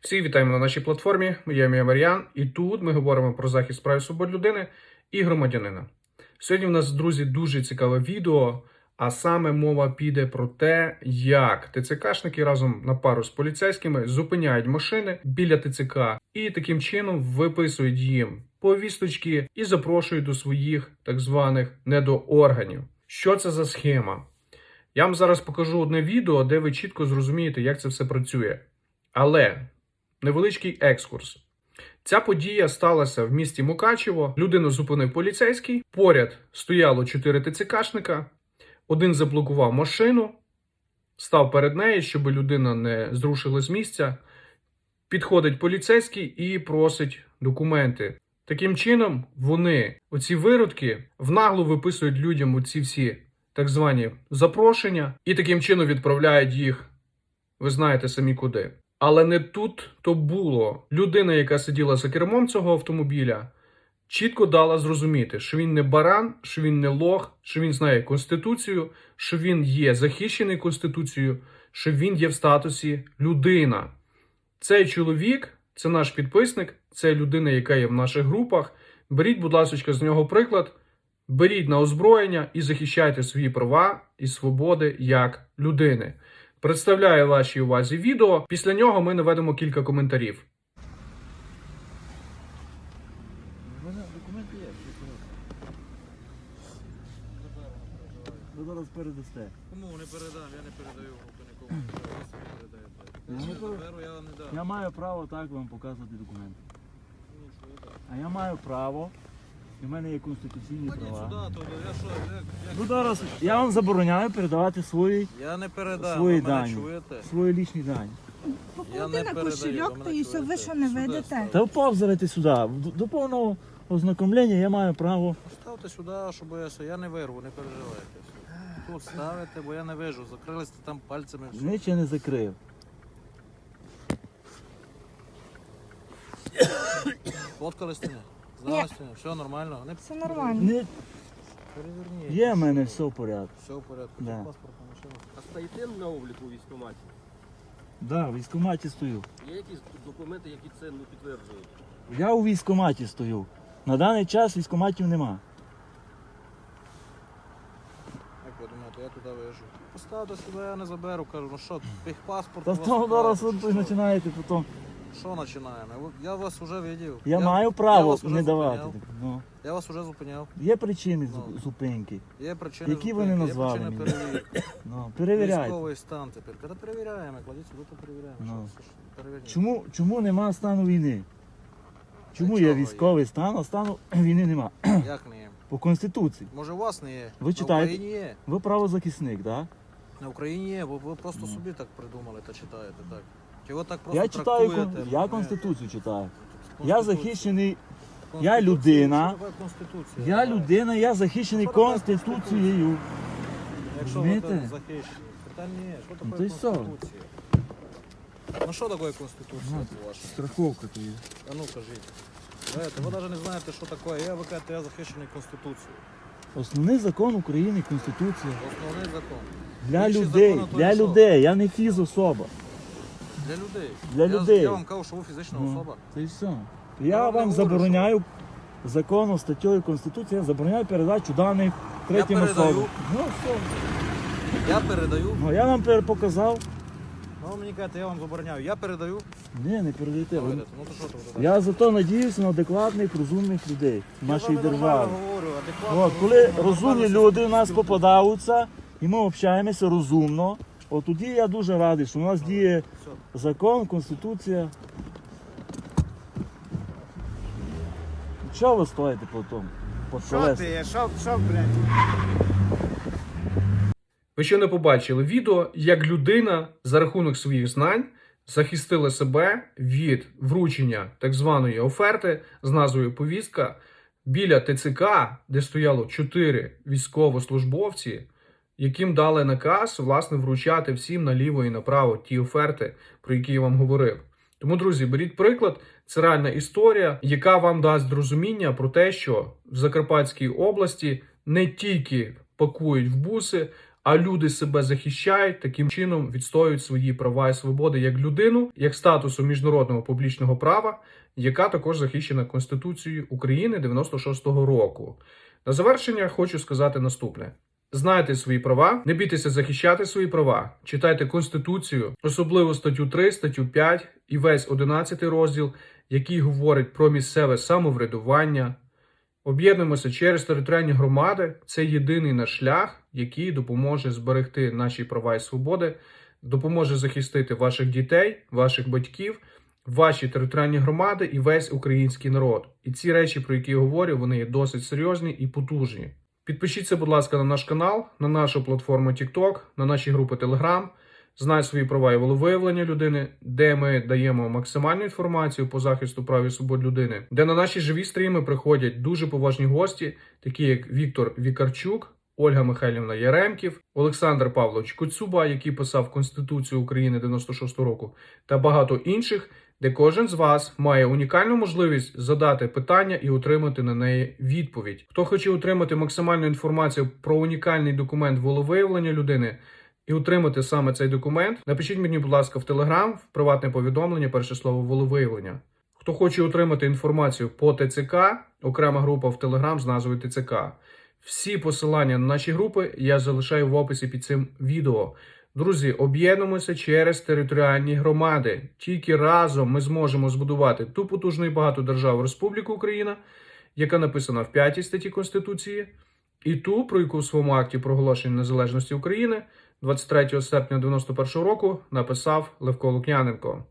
Всі вітаємо на нашій платформі. Я ім'я Мар'ян, і тут ми говоримо про захист прав і свобод людини і громадянина. Сьогодні в нас, друзі, дуже цікаве відео, а саме мова піде про те, як ТЦКшники разом на пару з поліцейськими зупиняють машини біля ТЦК і таким чином виписують їм повісточки і запрошують до своїх так званих недоорганів. Що це за схема? Я вам зараз покажу одне відео, де ви чітко зрозумієте, як це все працює. Але невеличкий екскурс. Ця подія сталася в місті Мукачево. Людину зупинив поліцейський. Поряд стояло чотири ТЦКшника. Один заблокував машину, став перед нею, щоб людина не зрушила з місця. Підходить поліцейський і просить документи. Таким чином, вони, оці виродки, внагло виписують людям оці всі так звані запрошення, і таким чином відправляють їх, ви знаєте самі куди. Але не тут то було. Людина, яка сиділа за кермом цього автомобіля, чітко дала зрозуміти, що він не баран, що він не лох, що він знає конституцію, що він є захищений конституцією, що він є в статусі людина. Цей чоловік, це наш підписник, це людина, яка є в наших групах. Беріть, будь ласка, з нього приклад. Беріть на озброєння і захищайте свої права і свободи як людини. Представляю вашій увазі відео. Після нього ми наведемо кілька коментарів. Документи є. Ви зараз передасте. Кому не передам, я не передаю нікому. Я заберу, я не дам. Я маю право так вам показувати документи. А я маю право, і в мене є конституційні Ходіть права. то я що, як, як... Ну зараз я вам забороняю передавати свої, Я не передам, Свої мене дані. чуєте? свої лічні дані. Я Поклади на передаю, кошельок, мене і все, ви чуєте? що не Сюди видите? ставте. Та вповзайте сюди. До, до повного ознакомлення я маю право. Ставте сюди, щоб я, все- я не вирву, не переживайте. Тут ставите, бо я не вижу. Закрилися там пальцями. все. Нічого не закрив. Фоткали стіни? Знали стіни? Все нормально? Не Все нормально. Не, переверніть. є в мене все в порядку. Все в порядку. Да. Це паспортна машина. А стоїте на обліку у військкоматі? Да, в військкоматі стою. Є якісь документи, які це не підтверджують? Я у військкоматі стою. На даний час військкоматів нема. Як ви думаєте, я туди вижу? Поставте сюди, я не заберу, кажу, ну що, паспорт. Та у вас то зараз ви що? починаєте потім. Що починаємо? Я вас вже видів. Я, маю право вас уже не давати. зупиняв. Ну, Я вас вже зупиняв. є причини Ну. зупинки. Є причини Які вони зупинки, назвали Є причини перевірки. Ну, перевіряйте. Військовий стан тепер. Коли перевіряємо, кладіть сюди, то перевіряємо. Ну. Що, що ж, перевіряємо. Чому, чому нема стану війни? Чому чого є військовий стан, а стану війни нема? Як не є? По Конституції. Може у вас не є? Ви читаєте? На Україні є. Ви правозахисник, так? На Україні є, бо ви просто Ну. собі так придумали та читаєте так. Ви так просто Я читаю, трактуєте? кон- я? Конституцію читаю. Я захищений, я людина. Що таке Конституція? я людина, я захищений Конституцією. Якщо ви Розумієте? так захищені. Питань не є. Що Ну, таке й все. Конституція? Ну що таке Конституція Ну, по-вашому? Страховка то є. А ну кажіть. Знаєте, ви навіть не знаєте, що таке. Я ви кажете, я захищений Конституцією. Основний закон України Конституція. Основний закон. Для Інші людей, закони то для людей. Я не фізособа. Для людей. Для я, людей. Я вам кажу, що ви фізична Ну, особа. Це і все. Я Я вам не вам говорю, забороняю законом, статтєю Конституції, я забороняю передачу даних третім передаю. особам. Ну, все. Я передаю. Ну, я вам пер- показав. Ну ви мені кажете, я вам забороняю. Я передаю. Ні, не передайте. Ви-. Ну то що ви Я зато надіюся на адекватних, розумних людей в нашій Я вами державі. говорю, адекватно, От, коли розумні люди у нас попадаються, і ми общаємося розумно, от тоді я дуже радий, що у нас діє закон, конституція. Що ви стоїте по тому? По Що ти? Що, що, блядь? Ви ще не побачили відео, як людина за рахунок своїх знань захистила себе від вручення так званої оферти з назвою Повістка біля ТЦК, де стояло чотири військовослужбовці, яким дали наказ власне вручати всім наліво і направо ті оферти, про які я вам говорив. Тому, друзі, беріть приклад, це реальна історія, яка вам дасть зрозуміння про те, що в Закарпатській області не тільки пакують в буси, а люди себе захищають, таким чином відстоюють свої права і свободи як людину, як статусу міжнародного публічного права, яка також захищена Конституцією України 96-го року. На завершення хочу сказати наступне: знайте свої права, не бійтеся захищати свої права, читайте Конституцію, особливо статтю 3, статтю 5 і весь 11 розділ, який говорить про місцеве самоврядування. Об'єднуємося через територіальні громади. Це єдиний наш шлях, який допоможе зберегти наші права і свободи, допоможе захистити ваших дітей, ваших батьків, ваші територіальні громади і весь український народ. І ці речі, про які я говорю, вони є досить серйозні і потужні. Підпишіться, будь ласка, на наш канал, на нашу платформу TikTok, на наші групи Telegram. Знай свої права і волевиявлення людини, де ми даємо максимальну інформацію по захисту прав і свобод людини, де на наші живі стріми приходять дуже поважні гості, такі як Віктор Вікарчук, Ольга Михайлівна Яремків, Олександр Павлович Коцюба, який писав Конституцію України 96 року, та багато інших, де кожен з вас має унікальну можливість задати питання і отримати на неї відповідь. Хто хоче отримати максимальну інформацію про унікальний документ волевиявлення людини і отримати саме цей документ, напишіть мені, будь ласка, в Телеграм, в приватне повідомлення, перше слово волевиявлення. Хто хоче отримати інформацію по ТЦК, окрема група в Телеграм з назвою ТЦК. Всі посилання на наші групи я залишаю в описі під цим відео. Друзі, об'єднуємося через територіальні громади. Тільки разом ми зможемо збудувати ту потужну і багату державу Республіку Україна, яка написана в 5 статті Конституції, і ту, про яку в своєму акті проголошення незалежності України 23 серпня 91 року написав Левко Лук'яненко.